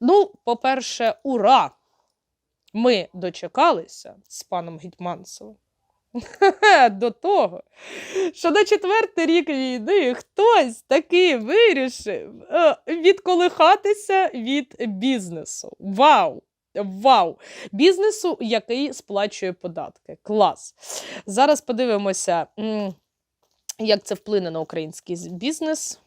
Ну, по-перше, ура! Ми дочекалися з паном Гетьманцевим до того, що на четвертий рік війни хтось таки вирішив е, відколихатися від бізнесу. Вау! Вау! Бізнесу, який сплачує податки. Клас. Зараз подивимося, як це вплине на український бізнес.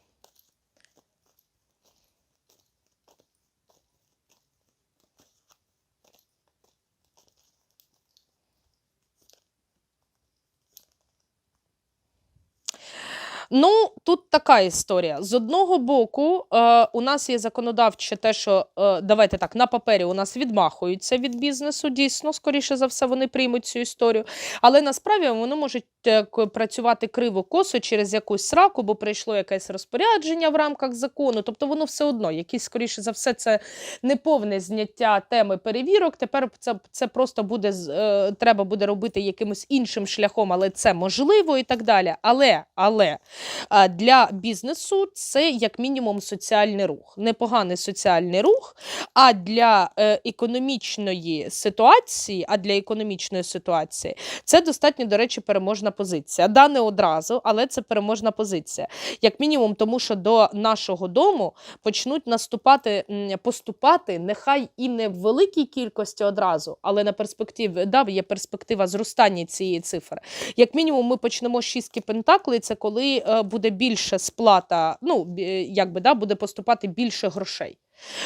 Ну, тут така історія. З одного боку, е, у нас є законодавче те, що е, давайте так, на папері у нас відмахуються від бізнесу. Дійсно, скоріше за все, вони приймуть цю історію. Але насправді вони можуть е, працювати криво косо через якусь сраку, бо прийшло якесь розпорядження в рамках закону. Тобто воно все одно, якісь, скоріше за все, це неповне зняття теми перевірок. Тепер це, це просто буде е, треба буде робити якимось іншим шляхом, але це можливо і так далі. Але, але для бізнесу це як мінімум соціальний рух, непоганий соціальний рух. А для е, економічної ситуації, а для економічної ситуації це достатньо, до речі, переможна позиція. Да, не одразу, але це переможна позиція. Як мінімум, тому що до нашого дому почнуть наступати, поступати, нехай і не в великій кількості одразу, але на перспективі да, є перспектива зростання цієї цифри. Як мінімум, ми почнемо з шістки пентаклей, це коли е, буде більше сплата, ну е, якби да, буде поступати більше грошей.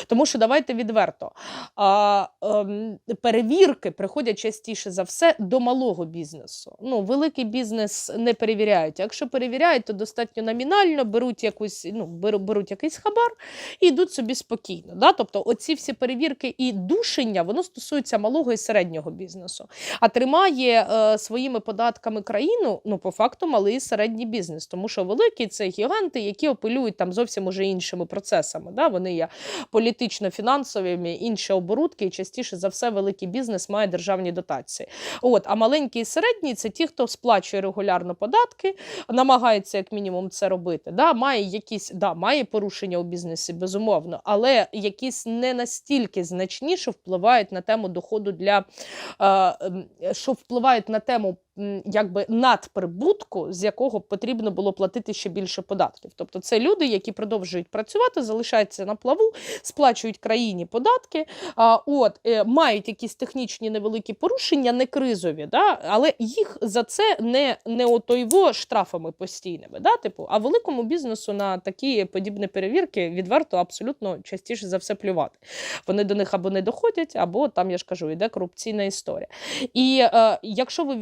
Тому що давайте відверто. А, ем, перевірки приходять частіше за все до малого бізнесу. Ну, великий бізнес не перевіряють. Якщо перевіряють, то достатньо номінально беруть якусь, ну, беруть якийсь хабар і йдуть собі спокійно. Да? Тобто, оці всі перевірки і душення, воно стосується малого і середнього бізнесу. А тримає е, своїми податками країну, ну, по факту, малий і середній бізнес. Тому що великі це гіганти, які апелюють там зовсім уже іншими процесами. Да? Вони є політично-фінансовими, інші оборудки, і частіше за все великий бізнес має державні дотації. От, а маленький і середній це ті, хто сплачує регулярно податки, намагається як мінімум це робити. Да? Має якісь да, має порушення у бізнесі, безумовно, але якісь не настільки значні, що впливають на тему доходу для е, що впливають на тему. Якби надприбутку, з якого потрібно було платити ще більше податків. Тобто це люди, які продовжують працювати, залишаються на плаву, сплачують країні податки, от, е, мають якісь технічні невеликі порушення, не кризові, да, але їх за це не, не отойво штрафами постійними. Да, типу, а великому бізнесу на такі подібні перевірки відверто абсолютно частіше за все плювати. Вони до них або не доходять, або там, я ж кажу, йде корупційна історія. І е, якщо ви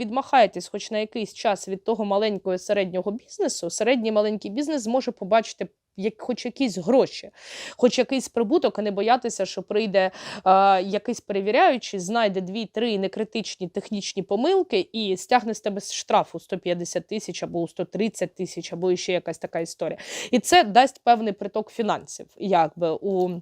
відмахаєтесь хоч на якийсь час від того маленького і середнього бізнесу, середній маленький бізнес зможе побачити як, хоч якісь гроші, хоч якийсь прибуток, а не боятися, що прийде е, якийсь перевіряючий, знайде дві-три некритичні технічні помилки і стягне з тебе штрафу 150 тисяч або 130 тисяч, або ще якась така історія. І це дасть певний приток фінансів, якби у.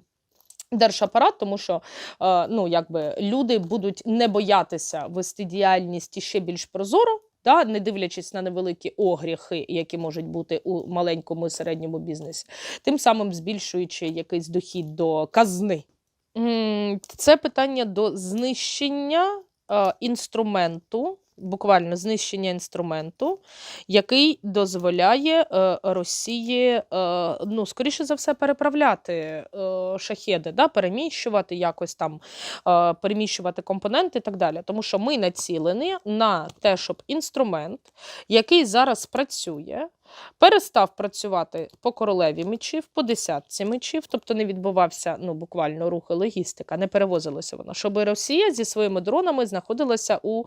Держапарат, тому що е, ну, якби люди будуть не боятися вести діяльність ще більш прозоро, да, не дивлячись на невеликі огріхи, які можуть бути у маленькому і середньому бізнесі, тим самим збільшуючи якийсь дохід до казни. Це питання до знищення е, інструменту, буквально знищення інструменту, який дозволяє е, Росії, е, ну, скоріше за все, переправляти е, шахеди, да, переміщувати якось там, переміщувати компоненти і так далі. Тому що ми націлені на те, щоб інструмент, який зараз працює, перестав працювати по королеві мечів, по десятці мечів, тобто не відбувався ну, буквально рух і логістика, не перевозилося воно, щоб Росія зі своїми дронами знаходилася у,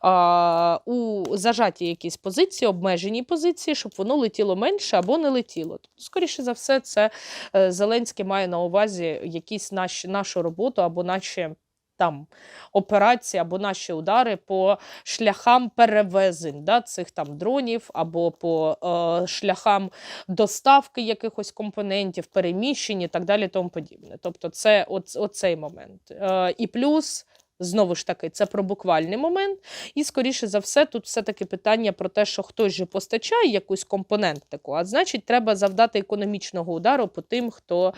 а, у зажатій якійсь позиції, обмеженій позиції, щоб воно летіло менше або не летіло. Тобто, скоріше за все, це е, Зеленський має на увазі якісь наші, нашу роботу або наші. Там операції або наші удари по шляхам перевезень да, цих там дронів, або по е, шляхам доставки якихось компонентів, переміщень і так далі, тому подібне. Тобто, це оц, оцей момент. Е, і плюс Знову ж таки, це про буквальний момент. І, скоріше за все, тут все-таки питання про те, що хтось же постачає якусь компонентику, а значить, треба завдати економічного удару по тим, хто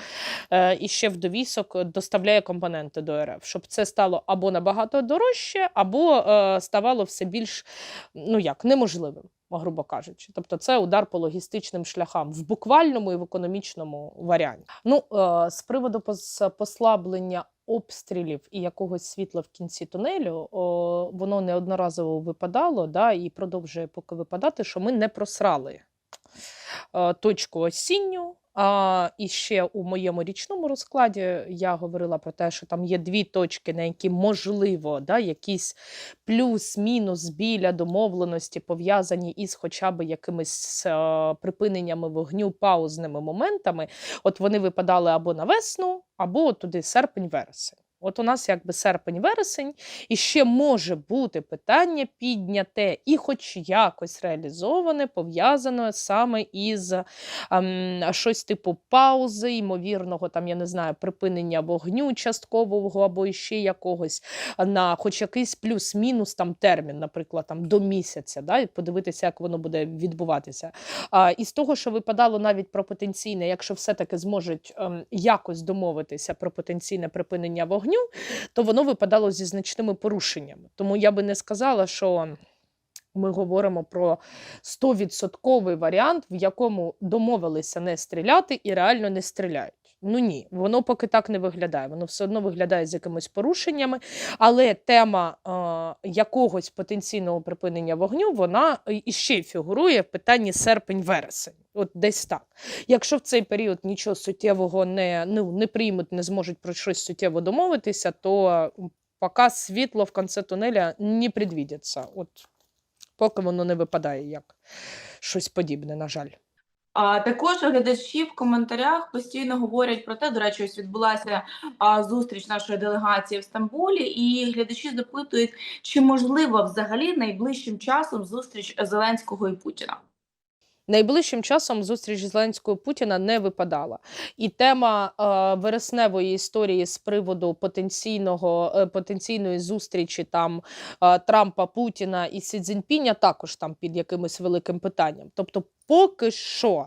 е, іще в довісок доставляє компоненти до РФ, щоб це стало або набагато дорожче, або е, ставало все більш ну як, неможливим. Грубо кажучи, тобто це удар по логістичним шляхам в буквальному і в економічному варіанті. Ну е, з приводу пос- послаблення обстрілів і якогось світла в кінці тунелю, о, воно неодноразово випадало, да, і продовжує поки випадати, що ми не просрали о, точку осінню. А, і ще у моєму річному розкладі я говорила про те, що там є дві точки, на які можливо да, якісь плюс-мінус біля домовленості пов'язані із хоча б якимись а, припиненнями вогню, паузними моментами. От вони випадали або на весну, або туди серпень-вересень. От у нас якби серпень-вересень, і ще може бути питання підняте і хоч якось реалізоване, пов'язане саме із ем, щось типу паузи, ймовірного, там, я не знаю, припинення вогню часткового або іще якогось на хоч якийсь плюс-мінус там термін, наприклад, там до місяця, да, і подивитися, як воно буде відбуватися. А, і з того, що випадало навіть про потенційне, якщо все-таки зможуть ем, якось домовитися про потенційне припинення вогню, то воно випадало зі значними порушеннями. Тому я би не сказала, що. Ми говоримо про 100% варіант, в якому домовилися не стріляти і реально не стріляють. Ну ні, воно поки так не виглядає. Воно все одно виглядає з якимись порушеннями, але тема е, якогось потенційного припинення вогню вона іще фігурує в питанні серпень-вересень. От десь так. Якщо в цей період нічого суттєвого не, ну, не приймуть, не зможуть про щось суттєво домовитися, то поки світло в кінці тунеля не предвідяться. От поки воно не випадає як щось подібне, на жаль. А також глядачі в коментарях постійно говорять про те, до речі, ось відбулася а, зустріч нашої делегації в Стамбулі, і глядачі запитують, чи можливо взагалі найближчим часом зустріч Зеленського і Путіна. Найближчим часом зустріч Зеленського Путіна не випадала. І тема е, вересневої історії з приводу потенційного е, потенційної зустрічі там е, Трампа, Путіна і Сі Цзіньпіня також там під якимось великим питанням. Тобто, поки що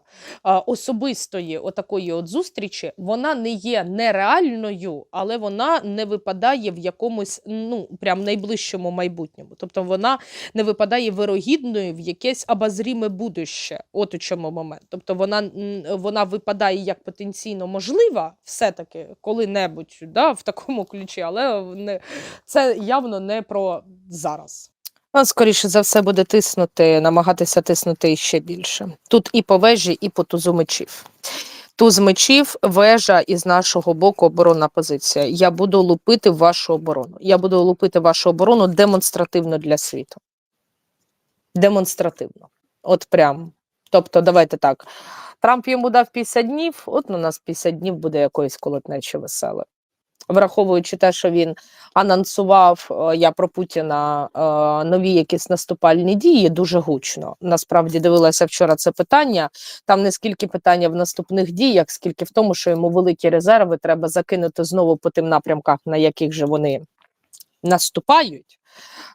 особистої отакої от зустрічі вона не є нереальною, але вона не випадає в якомусь ну прям найближчому майбутньому. Тобто вона не випадає вирогідною в якесь обозріме будуще. От у чому момент. Тобто вона, вона випадає як потенційно можлива, все-таки коли-небудь да, в такому ключі, але не, це явно не про зараз. А скоріше за все буде тиснути, намагатися тиснути ще більше. Тут і по вежі, і по тузу мечів. Туз мечів, вежа із нашого боку оборонна позиція. Я буду лупити вашу оборону. Я буду лупити вашу оборону демонстративно для світу. Демонстративно. От прям. Тобто, давайте так. Трамп йому дав 50 днів, от у нас 50 днів буде якоїсь колотнечі веселе. Враховуючи те, що він анонсував е, я про Путіна е, нові якісь наступальні дії, дуже гучно. Насправді дивилася вчора це питання. Там не скільки питання в наступних діях, скільки в тому, що йому великі резерви треба закинути знову по тим напрямках, на яких же вони наступають.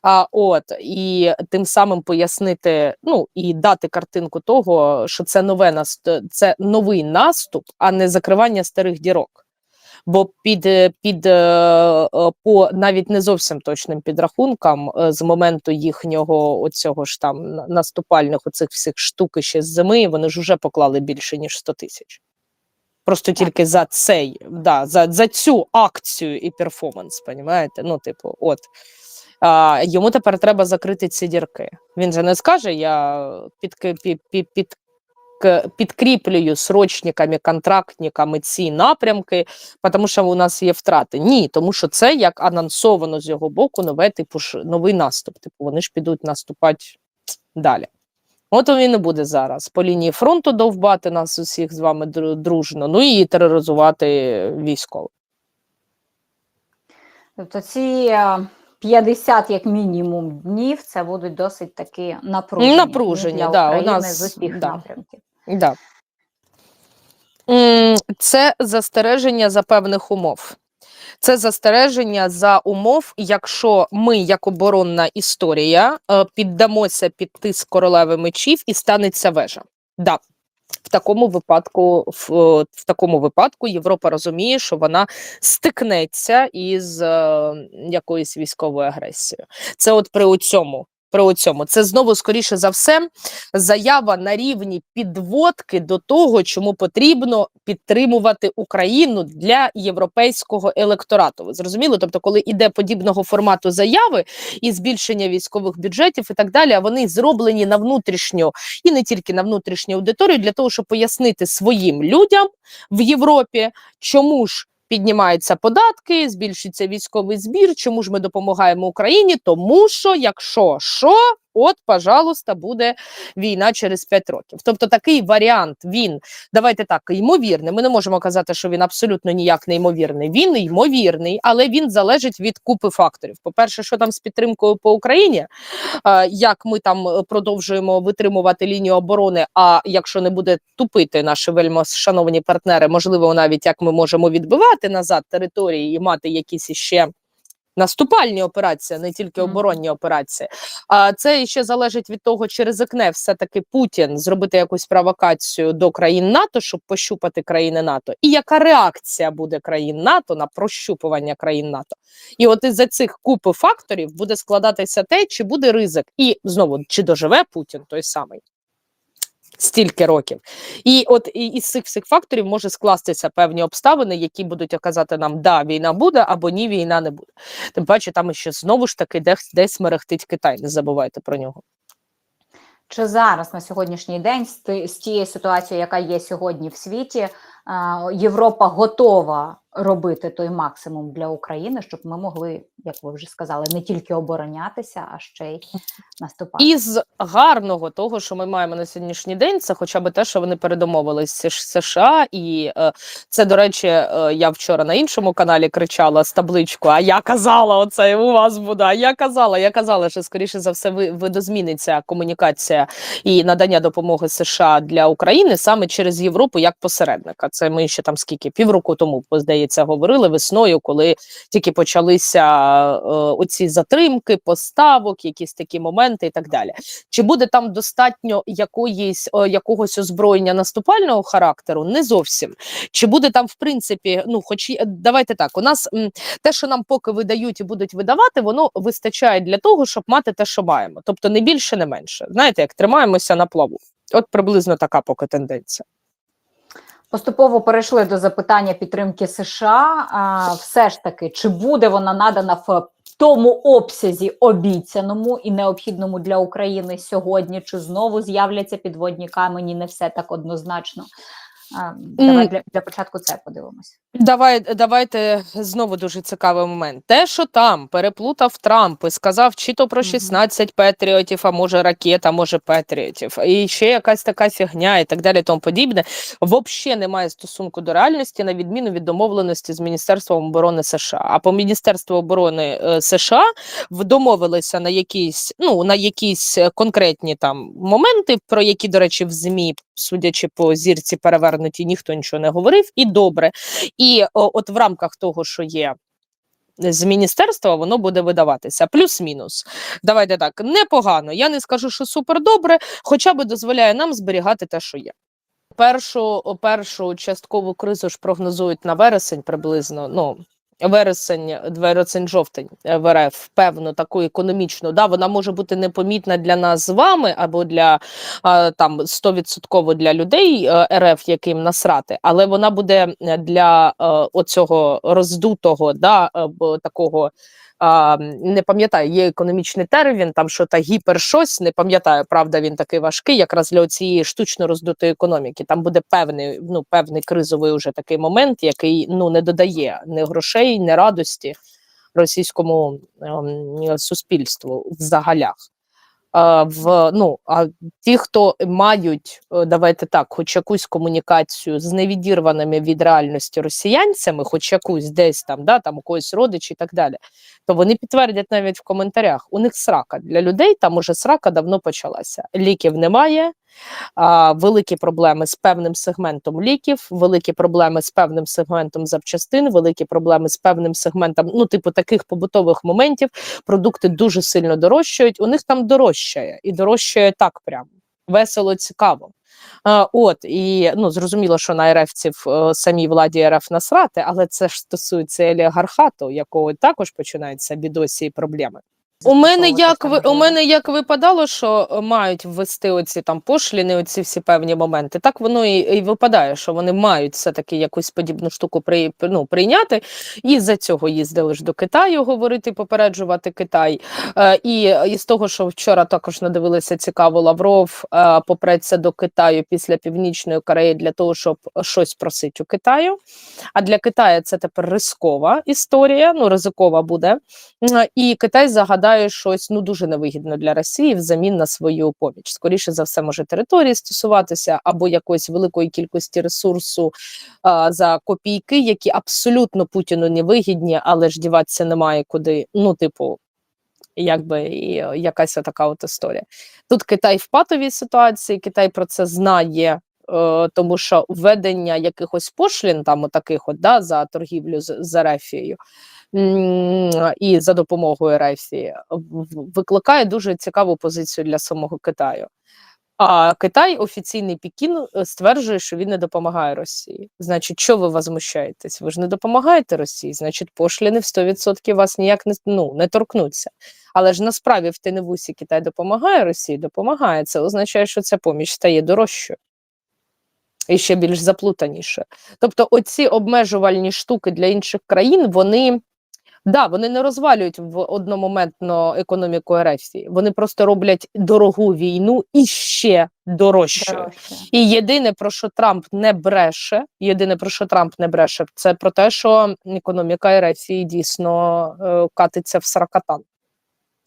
А, от і тим самим пояснити, ну і дати картинку того, що це нове наст... це новий наступ, а не закривання старих дірок. Бо під, е, під е, е, по навіть не зовсім точним підрахункам, з моменту їхнього оцього ж там наступальних оцих всіх штук ще з зими, вони ж уже поклали більше ніж 100 тисяч. Просто тільки за цей, да, за, за цю акцію і перформанс, понімаєте? Ну, типу, от. А, йому тепер треба закрити ці дірки. Він же не скаже, я під, під, під, під, підкріплюю срочниками, контрактниками ці напрямки, тому що у нас є втрати. Ні, тому що це як анонсовано з його боку нове, типу новий наступ. Типу, вони ж підуть наступати далі. От він і буде зараз по лінії фронту довбати нас усіх з вами дружно, ну і тероризувати військових. Тобто ці е, 50 як мінімум днів це будуть досить таки напружені, Напружені, для да, у нас, з усіх да. напрямків. Да. Це застереження за певних умов. Це застереження за умов, якщо ми, як оборонна історія, е, піддамося під тиск королеви мечів і станеться вежа. Да. В такому випадку, в, е, в такому випадку Європа розуміє, що вона стикнеться із е, якоюсь військовою агресією. Це от при цьому. При цьому це знову скоріше за все заява на рівні підводки до того, чому потрібно підтримувати Україну для європейського електорату. Ви зрозуміли? Тобто, коли іде подібного формату заяви і збільшення військових бюджетів і так далі, а вони зроблені на внутрішню і не тільки на внутрішню аудиторію, для того, щоб пояснити своїм людям в Європі, чому ж. Піднімаються податки, збільшується військовий збір. Чому ж ми допомагаємо Україні? Тому що, якщо що, от, пожалуйста, буде війна через 5 років. Тобто такий варіант він давайте так, ймовірний. Ми не можемо казати, що він абсолютно ніяк не ймовірний. Він ймовірний, але він залежить від купи факторів. По-перше, що там з підтримкою по Україні, як ми там е, продовжуємо витримувати лінію оборони. А якщо не буде тупити наші вельмо шановні партнери, можливо, навіть як ми можемо відбивати назад території і мати якісь іще. Наступальні операції, а не тільки оборонні операції. А це ще залежить від того, чи ризикне все-таки Путін зробити якусь провокацію до країн НАТО, щоб пощупати країни НАТО, і яка реакція буде країн НАТО на прощупування країн НАТО. І от із за цих купи факторів буде складатися те, чи буде ризик, і знову чи доживе Путін той самий. Стільки років, і от із цих всіх факторів може скластися певні обставини, які будуть казати нам, да, війна буде або ні, війна не буде. Тим паче, там ще знову ж таки десь, десь мерехтить Китай. Не забувайте про нього. Чи зараз на сьогоднішній день з, тією ситуацією, яка є сьогодні в світі, Європа готова робити той максимум для України, щоб ми могли, як ви вже сказали, не тільки оборонятися, а ще й наступати? Із гарного того, що ми маємо на сьогоднішній день, це хоча б те, що вони передомовились з США, і е, це, до речі, е, я вчора на іншому каналі кричала з табличку. А я казала, оце у вас буде. А я казала, я казала, що скоріше за все ви, видозміниться комунікація і надання допомоги США для України саме через Європу як посередника. Це ми ще там скільки півроку тому здається говорили весною, коли тільки почалися е, оці затримки, поставок, якісь такі моменти і так далі. Чи буде там достатньо якоїсь е, якогось озброєння наступального характеру? Не зовсім. Чи буде там, в принципі, ну, хоч давайте так, у нас м, те, що нам поки видають і будуть видавати, воно вистачає для того, щоб мати те, що маємо. Тобто не більше, не менше. Знаєте, як тримаємося на плаву. От приблизно така поки тенденція. Поступово перейшли до запитання підтримки США. А, все ж таки, чи буде вона надана в тому обсязі обіцяному і необхідному для України сьогодні? Чи знову з'являться підводні камені? Не все так однозначно. Давай для, для початку це подивимося. Давай, давайте знову дуже цікавий момент. Те, що там переплутав Трамп і сказав, чи то про Мгм. 16 патріотів, а може ракет, а може патріотів, і ще якась така фігня, і так далі, тому подібне, взагалі не має стосунку до реальності, на відміну від домовленості з Міністерством оборони США. А по Міністерству оборони е, США домовилися на якісь, ну на якісь е, конкретні там моменти, про які, до речі, в ЗМІ, судячи по зірці перевернуті, ніхто нічого не говорив, і добре. І о, от в рамках того, що є з міністерства, воно буде видаватися. Плюс-мінус. Давайте так, непогано. Я не скажу, що супер добре, хоча би дозволяє нам зберігати те, що є. Першу, першу часткову кризу ж прогнозують на вересень приблизно. Ну, вересень, вересень, жовтень е, в РФ, певно, таку економічну. Да, вона може бути непомітна для нас з вами або для там 100% для людей е, РФ, яким насрати, але вона буде е, для е, оцього роздутого, да, е, такого. Не пам'ятаю, є економічний термін, там що та гіпер щось, не пам'ятаю, правда, він такий важкий, якраз для цієї штучно роздутої економіки. Там буде певний, ну, певний кризовий уже такий момент, який ну не додає ні грошей, ні радості російському ем, суспільству в загалях. В ну а ті, хто мають, е, давайте так, хоч якусь комунікацію з невідірваними від реальності росіянцями, хоч якусь десь там, да, там у когось родичі і так далі, то вони підтвердять навіть в коментарях. У них срака для людей, там уже срака давно почалася. Ліків немає, Великі проблеми з певним сегментом ліків, великі проблеми з певним сегментом запчастин, великі проблеми з певним сегментом, ну, типу, таких побутових моментів. Продукти дуже сильно дорожчають. У них там дорожчає і дорожчає так прям весело, цікаво. От і ну зрозуміло, що на РФців е, самій владі РФ насрати, але це ж стосується олігархату, якого також починаються бідосі і проблеми. У мене як ви у мене як випадало, що е, мають ввести оці там пошліни, оці всі певні моменти. Так воно і, і випадає, що вони мають все таки якусь подібну штуку при, ну, прийняти. І за цього їздили ж до Китаю говорити, попереджувати Китай. Е, і, і з того, що вчора також надивилися цікаво, Лавров е, попреться до Китаю після Північної Кореї для того, щоб щось просити у Китаю. А для Китаю це тепер рискова історія, ну ризикова буде. І Китай загадає щось ну дуже невигідно для Росії взамін на свою поміч. Скоріше за все, може території стосуватися або якоїсь великої кількості ресурсу а, за копійки, які абсолютно Путіну не вигідні, але ж діватися немає куди. Ну, типу, якби і е, якась така от історія. Тут Китай в патовій ситуації, Китай про це знає. Е, Тому що введення якихось пошлін, там таких от да, за торгівлю з, з Ерефією, і за допомогою Ерефії викликає дуже цікаву позицію для самого Китаю. А Китай, офіційний Пекін, е, стверджує, що він не допомагає Росії. Значить, що ви возмущаєтесь? Ви ж не допомагаєте Росії, значить, пошліни в 100% вас ніяк не, ну, не торкнуться. Але ж насправді в Теневусі Китай допомагає Росії, допомагає. Це означає, що ця поміч стає дорожчою і ще більш заплутаніше. Тобто, оці обмежувальні штуки для інших країн, вони. Да, вони не розвалюють в одномоментно економіку Ерефії. Вони просто роблять дорогу війну і ще дорожчою. Дорожче. І єдине про що Трамп не бреше, єдине про що Трамп не бреше, це про те, що економіка Ерефії дійсно е, катиться в сракатан.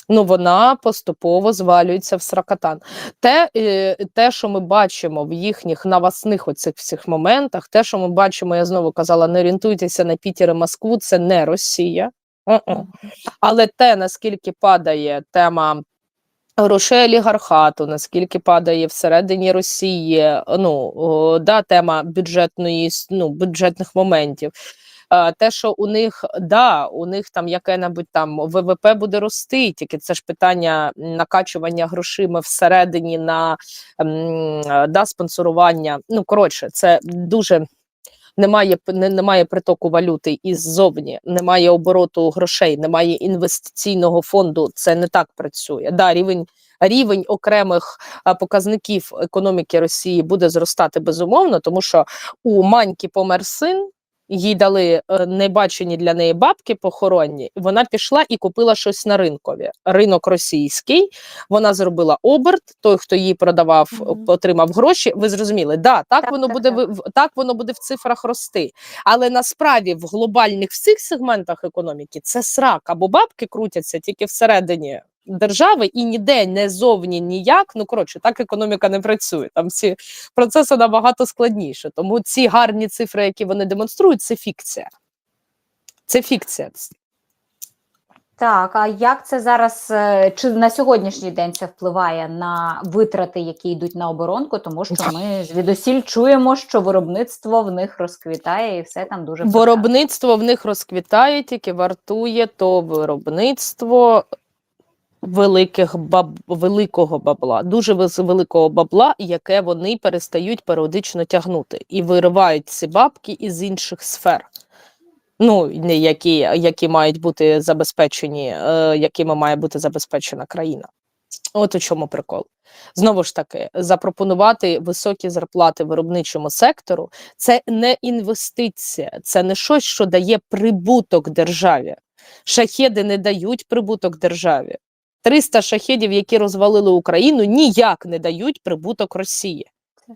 Ну, вона поступово звалюється в сракатан. Те, е, те, що ми бачимо в їхніх навасних оцих всіх моментах, те, що ми бачимо, я знову казала, не орієнтуйтеся на Пітер і Москву, це не Росія. Але те, наскільки падає тема грошей олігархату, наскільки падає всередині Росії, ну да, тема бюджетної ну, бюджетних моментів. Е, Те, що у них да, у них там яке-небудь там ВВП буде рости, тільки це ж питання накачування грошима всередині на е, да, спонсорування. Ну коротше, це дуже немає немає притоку валюти іззовні, немає обороту грошей, немає інвестиційного фонду. Це не так працює. Да, рівень рівень окремих показників економіки Росії буде зростати безумовно, тому що у маньки помер син. Їй дали е, небачені для неї бабки похоронні. Вона пішла і купила щось на ринкові. Ринок російський. Вона зробила оберт. Той, хто їй продавав, Мгм. отримав гроші. Ви зрозуміли, да, так, Так, воно так, буде так. так воно буде в цифрах рости. Але насправді в глобальних всіх сегментах економіки це срак або бабки крутяться тільки всередині держави і ніде не зовні ніяк. Ну коротше, так економіка не працює. Там всі процеси набагато складніше. Тому ці гарні цифри, які вони демонструють, це фікція. Це фікція. Так, а як це зараз, е, чи на сьогоднішній день це впливає на витрати, які йдуть на оборонку? Тому що ми звідусіль чуємо, що виробництво в них розквітає і все там дуже. Виробництво в них розквітає, тільки вартує то виробництво великих баб, великого бабла, дуже великого бабла, яке вони перестають періодично тягнути і виривають ці бабки із інших сфер. Ну, які, які мають бути забезпечені, е, якими має бути забезпечена країна. От у чому прикол. Знову ж таки, запропонувати високі зарплати виробничому сектору це не інвестиція, це не щось, що дає прибуток державі. Шахеди не дають прибуток державі. 300 шахедів, які розвалили Україну, ніяк не дають прибуток Росії.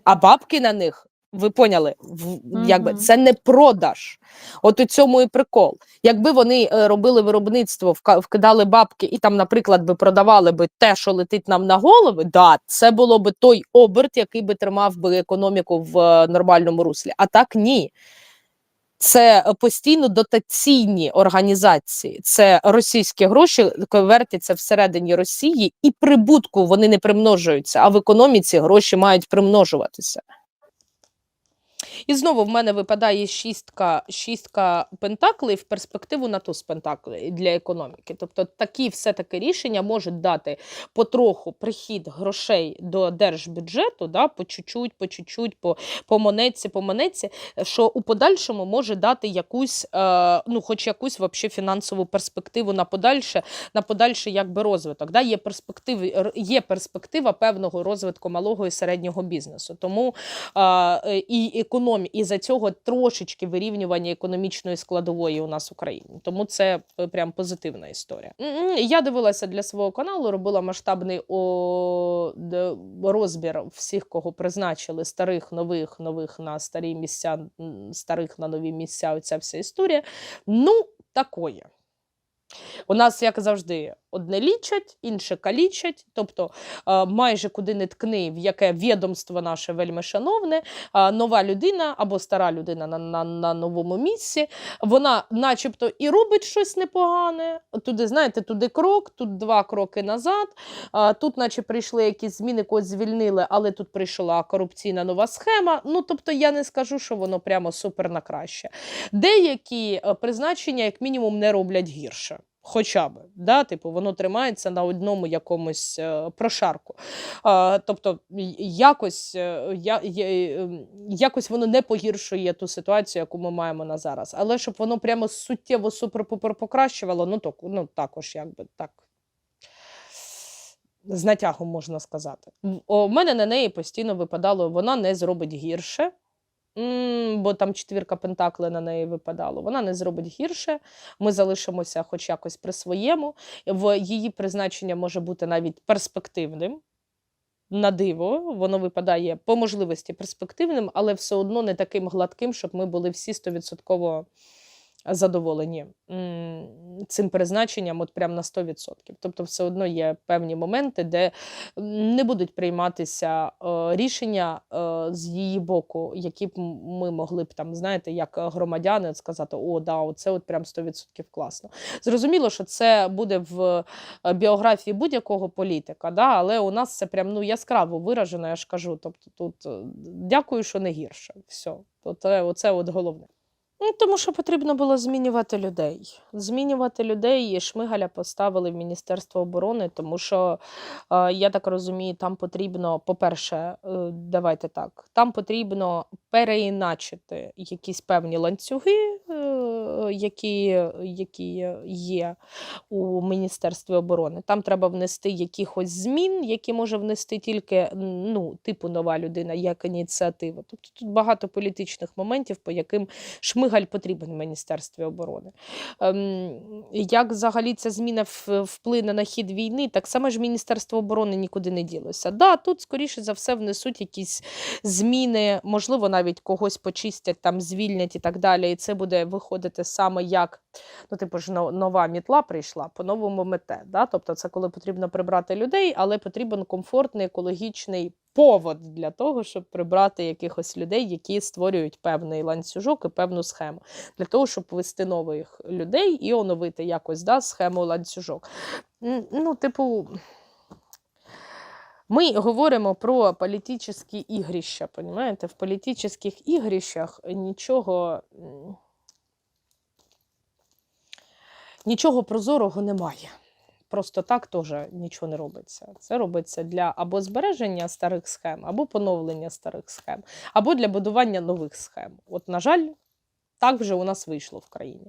А бабки на них, ви поняли, в, якби це не продаж. От у цьому і прикол. Якби вони е, робили виробництво, вкидали бабки і там, наприклад, би продавали би те, що летить нам на голови, да, це було би той оберт, який би тримав би економіку в е, нормальному руслі. А так ні. Це е, постійно дотаційні організації. Це російські гроші вертяться всередині Росії, і прибутку вони не примножуються, а в економіці гроші мають примножуватися. І знову в мене випадає шістка, шістка пентаклей в перспективу на туз пентаклей для економіки. Тобто такі все-таки рішення можуть дати потроху прихід грошей до держбюджету, да, по чуть-чуть, по чуть-чуть, по, по монетці, по монетці, що у подальшому може дати якусь, е, ну, хоч якусь вообще фінансову перспективу на подальше, на подальший якби розвиток. Да? Є, перспективи, р- є перспектива певного розвитку малого і середнього бізнесу. Тому е, і економі, і за цього трошечки вирівнювання економічної складової у нас в Україні. Тому це е, прям позитивна історія. Я дивилася для свого каналу, робила масштабний розбір всіх, кого призначили, старих, нових, нових на старі місця, старих на нові місця. Оця вся історія. Ну, такое. У нас, як завжди, одне лічать, інше калічать. Тобто, е, майже куди не ткни, в яке відомство наше вельми шановне, е, нова людина або стара людина на, на, на новому місці, вона начебто і робить щось непогане. Туди, знаєте, туди крок, тут два кроки назад. Тут, наче прийшли якісь зміни, когось звільнили, але тут прийшла корупційна нова схема. Ну, тобто, я не скажу, що воно прямо супер на краще. Деякі е, призначення, як мінімум, не роблять гірше. Хоча б, да? типу, воно тримається на одному якомусь е, прошарку. А, тобто, якось, е, я, е, якось воно не погіршує ту ситуацію, яку ми маємо на зараз. Але щоб воно прямо суттєво супер-пупер покращувало, ну, то, ну також якби так. З натягом можна сказати. У мене на неї постійно випадало, вона не зробить гірше. Бо там четвірка пентакли на неї випадало. Вона не зробить гірше. Ми залишимося хоч якось при своєму. В її призначення може бути навіть перспективним. На диво, воно випадає по можливості перспективним, але все одно не таким гладким, щоб ми були всі стовідсотково задоволені цим призначенням, от прям на 100%. Тобто, все одно є певні моменти, де не будуть прийматися е, рішення е, з її боку, які б ми могли б там, знаєте, як громадяни сказати: о, да, оце от прям 100% класно. Зрозуміло, що це буде в е, біографії будь-якого політика, да, але у нас це прям ну яскраво виражено, я ж кажу. Тобто, тут дякую, що не гірше. Все, оце, оце от головне. Ну, тому що потрібно було змінювати людей. Змінювати людей і Шмигаля поставили в Міністерство оборони, тому що, е, я так розумію, там потрібно, по-перше, е, давайте так, там потрібно переіначити якісь певні ланцюги, які, які є у Міністерстві оборони. Там треба внести якихось змін, які може внести тільки ну, типу нова людина, як ініціатива. Тобто тут багато політичних моментів, по яким Шмигаль потрібен в Міністерстві оборони. Ем, як взагалі ця зміна вплине на хід війни, так само ж Міністерство оборони нікуди не ділося. Да, тут, скоріше за все, внесуть якісь зміни, можливо, навіть когось почистять, там звільнять і так далі. І це буде виходити саме як ну, типу ж нова мітла прийшла, по-новому мете. Да? Тобто, це коли потрібно прибрати людей, але потрібен комфортний екологічний повод для того, щоб прибрати якихось людей, які створюють певний ланцюжок і певну схему, для того, щоб ввести нових людей і оновити якось да, схему ланцюжок. Ну, типу. Ми говоримо про політичні ігрища, понімаєте? В політичних ігрищах нічого, м, нічого прозорого немає. Просто так теж нічого не робиться. Це робиться для або збереження старих схем, або поновлення старих схем, або для будування нових схем. От, на жаль, так вже у нас вийшло в країні.